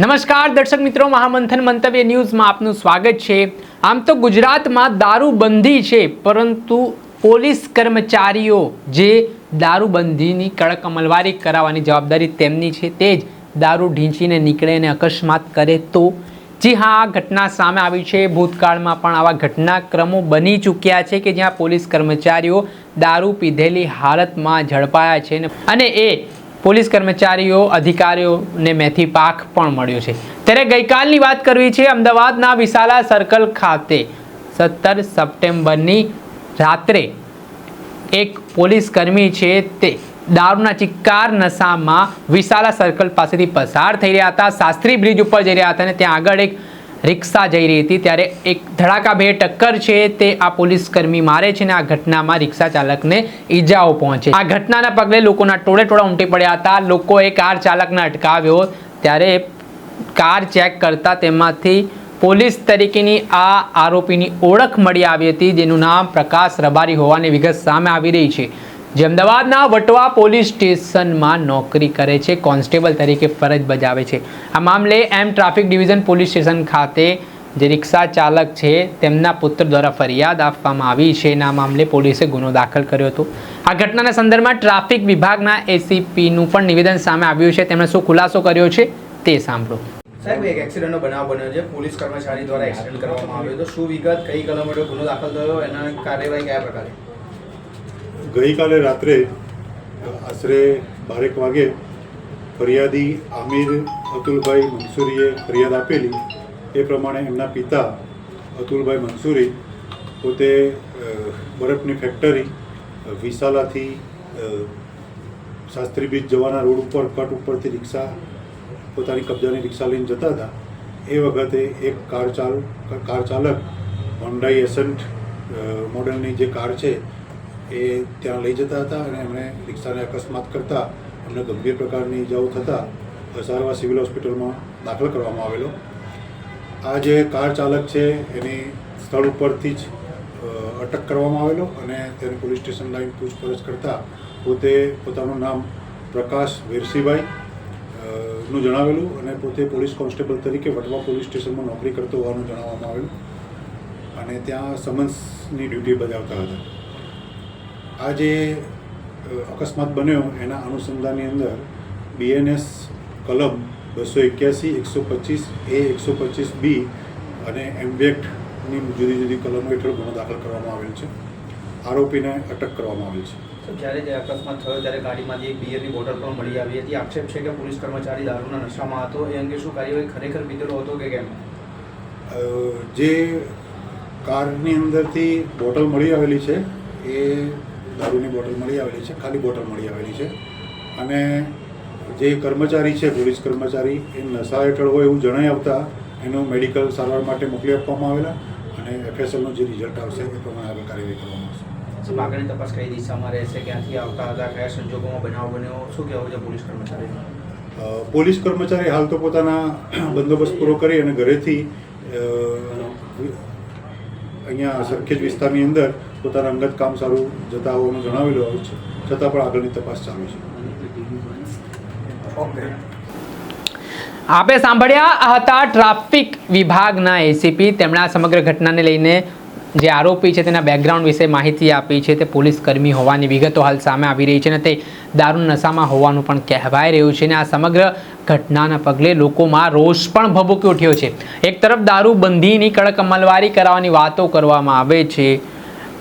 નમસ્કાર, દર્શક મિત્રો, મહામંથન મંતવ્ય ન્યૂઝમાં આપનું સ્વાગત છે. આમ તો ગુજરાતમાં દારૂબંધી છે, પરંતુ પોલીસ કર્મચારીઓ જે દારૂબંધીની કડક અમલવારી કરાવવાની જવાબદારી તેમની છે, તે જ દારૂ ઢીંચીને નીકળે અને અકસ્માત કરે તો? જી હા, આ ઘટના સામે આવી છે. ભૂતકાળમાં પણ આવા ઘટનાક્રમો બની ચૂક્યા છે કે જ્યાં પોલીસ કર્મચારીઓ દારૂ પીધેલી હાલતમાં ઝડપાયા છે અને એ પોલીસ કર્મચારીઓ, અધિકારીઓને મેથી પાક પણ મળ્યો છે. ત્યારે ગઈકાલની વાત કરવી છે અમદાવાદના વિશાલા સર્કલ ખાતે. સત્તર સપ્ટેમ્બરની રાત્રે એક પોલીસ કર્મી છે તે દારૂના ચિક્કાર નશામાં વિશાલા સર્કલ પાસેથી પસાર થઈ રહ્યા હતા. શાસ્ત્રી બ્રિજ ઉપર જઈ રહ્યા હતા અને ત્યાં આગળ એક રિક્ષા જઈ રહી હતી ત્યારે એક ધડાકાભેર ટક્કર છે તે આ પોલીસ કર્મી મારે છે ને આ ઘટનામાં રિક્ષા ચાલકને ઈજાઓ પહોંચે. આ ઘટનાના પગલે લોકોના ટોળે ટોળા ઉમટી પડ્યા હતા. લોકોએ કાર ચાલકને અટકાવ્યો. ત્યારે કાર ચેક કરતા તેમાંથી પોલીસ તરીકેની આ આરોપીની ઓળખ મળી આવી હતી, જેનું નામ પ્રકાશ રબારી હોવાની વિગત સામે આવી રહી છે. જે અમદાવાદના વટવા પોલીસ સ્ટેશનમાં નોકરી કરે છે, કોન્સ્ટેબલ તરીકે ફરજ બજાવે છે. આ મામલે એમ ટ્રાફિક ડિવિઝન પોલીસ સ્ટેશન ખાતે જે રિક્ષા ચાલક છે, તેમના પુત્ર દ્વારા ફરિયાદ આપવામાં આવી છે. એના મામલે પોલીસે ગુનો દાખલ કર્યો હતો. આ ઘટનાના સંદર્ભમાં ટ્રાફિક વિભાગના એસીપીનું પણ નિવેદન સામે આવ્યું છે. તેમણે શું ખુલાસો કર્યો છે, તે સાંભળો. કર્મચારી દ્વારા ગઈકાલે રાત્રે, આશરે બારેક વાગે, ફરિયાદી આમિર અતુલભાઈ મંસૂરીએ ફરિયાદ આપેલી. એ પ્રમાણે એમના પિતા અતુલભાઈ મંસૂરી પોતે બરફની ફેક્ટરી વિશાલાથી શાસ્ત્રી બીચ જવાના રોડ ઉપર કટ ઉપરથી રિક્ષા, પોતાની કબજાની રિક્ષા લઈને જતા હતા. એ વખતે એક કાર ચાલ, કાર ચાલક હોન્ડાઈ એસન્ટ મોડલની જે કાર છે એ ત્યાં લઈ જતા હતા અને એમણે રિક્ષાને અકસ્માત કરતા એમને ગંભીર પ્રકારની ઇજાઓ થતાં સારવાર સિવિલ હોસ્પિટલમાં દાખલ કરવામાં આવેલો. આ જે કાર ચાલક છે, એની સ્થળ ઉપરથી જ અટક કરવામાં આવેલો અને તેને પોલીસ સ્ટેશન લાઈન પૂછપરછ કરતાં પોતે પોતાનું નામ પ્રકાશ વેરસીભાઈ નું જણાવેલું અને પોતે પોલીસ કોન્સ્ટેબલ તરીકે વટવા પોલીસ સ્ટેશનમાં નોકરી કરતો હોવાનું જણાવવામાં આવેલું. અને ત્યાં સમન્સની ડ્યુટી બજાવતા હતા. આ જે અકસ્માત બન્યો એના અનુસંધાનની અંદર બીએનએસ કલમ બસો એક્યાસી એકસો પચીસ એ એકસો પચીસ બી અને એમ્બેક્ટની જુદી જુદી કલમો હેઠળ ગુનો દાખલ કરવામાં આવેલ છે. આરોપીને અટક કરવામાં આવેલ છે. તો જ્યારે જે અકસ્માત થયો ત્યારે ગાડીમાંથી એક બિયરની બોટલ પણ મળી આવી હતી. આક્ષેપ છે કે પોલીસ કર્મચારી દારૂના નશામાં હતો. એ અંગે શું કાર્યવાહી ખરેખર પીધેલો હતો કે કેમ? જે કારની અંદરથી બોટલ મળી આવેલી છે એ દારૂની બોટલ મળી આવેલી છે ખાલી બોટલ મળી આવેલી છે. અને જે કર્મચારી છે પોલીસ કર્મચારી એ નશા હેઠળ હોય એવું જણાઈ આવતા એનું મેડિકલ સારવાર માટે મોકલી આપવામાં આવેલા અને એફએસએલનું જે રિઝલ્ટ આવશે એ પ્રમાણે આગળ કાર્યવાહી કરવામાં આવશે. શું તપાસ કઈ દિશામાં રહેશે ક્યાંથી આવતા હતા કયા સંજોગોમાં બનાવ બન્યો શું કહેવું છે પોલીસ કર્મચારી? પોલીસ કર્મચારી હાલ તો પોતાના બંદોબસ્ત પૂરો કરી અને ઘરેથી અહીંયા સરખેજ વિસ્તારની અંદર પોતાના અંગત કામ સારું જતા હોવાનું જણાવેલું આવ્યું છે. છતાં પણ આગળની તપાસ ચાલુ છે. આપે સાંભળ્યા હતા ટ્રાફિક વિભાગના એસીપી તેમણે આ સમગ્ર ઘટનાને લઈને જે આરોપી છે તેના બેકગ્રાઉન્ડ વિશે માહિતી આપી છે તે પોલીસ કર્મી હોવાની વિગતો હાલ સામે આવી રહી છે અને તે દારૂ નશામાં હોવાનું પણ કહેવાઈ રહ્યું છે અને આ સમગ્ર ઘટનાના પગલે લોકોમાં રોષ પણ ભભૂકી ઉઠ્યો છે. એક તરફ દારૂબંધીની કડક અમલવારી કરાવવાની વાતો કરવામાં આવે છે.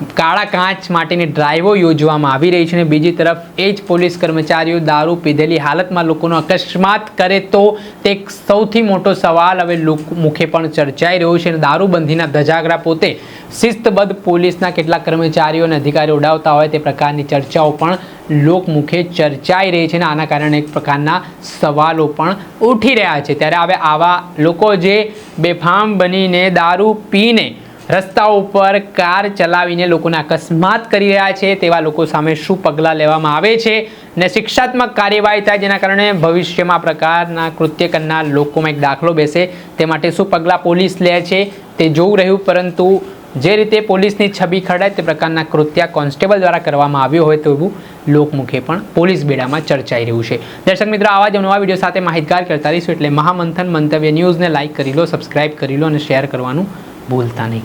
કાળા કાચ માટેની ડ્રાઈવો યોજવામાં આવી રહી છે અને બીજી તરફ એ જ પોલીસ કર્મચારીઓ દારૂ પીધેલી હાલતમાં લોકોનો અકસ્માત કરે તો તે સૌથી મોટો સવાલ હવે મુખે પણ ચર્ચાઈ રહ્યો છે અને દારૂબંધીના ધજાગરા પોતે શિસ્તબદ્ધ પોલીસના કેટલાક કર્મચારીઓ અને અધિકારીઓ ઉડાવતા હોય તે પ્રકારની ચર્ચાઓ પણ લોકમુખે ચર્ચાઈ રહી છે અને આના કારણે એક પ્રકારના સવાલો પણ ઉઠી રહ્યા છે. ત્યારે હવે આવા લોકો જે બેફામ બનીને દારૂ પીને રસ્તાઓ ઉપર કાર ચલાવીને લોકોને અકસ્માત કરી રહ્યા છે, તેવા લોકો સામે શું પગલાં લેવામાં આવે છે ને શિક્ષાત્મક કાર્યવાહી થાય જેના કારણે ભવિષ્યમાં પ્રકારના કૃત્ય કરનાર લોકોમાં એક દાખલો બેસે. તે માટે શું પગલાં પોલીસ લે છે તે જોવું રહ્યું, પરંતુ જે રીતે પોલીસની છબી ખડાય તે પ્રકારના કૃત્ય કોન્સ્ટેબલ દ્વારા કરવામાં આવ્યું હોય તેવું લોકમુખે પણ પોલીસ બેડામાં ચર્ચાઈ રહ્યું છે. દર્શક મિત્રો, આવા જ નવા વીડિયો સાથે માહિતગાર કરતા રહીશું એટલે મહામંથન મંતવ્ય ન્યૂઝને લાઇક કરી લો, સબસ્ક્રાઇબ કરી લો અને શેર કરવાનું ભૂલતા નહીં.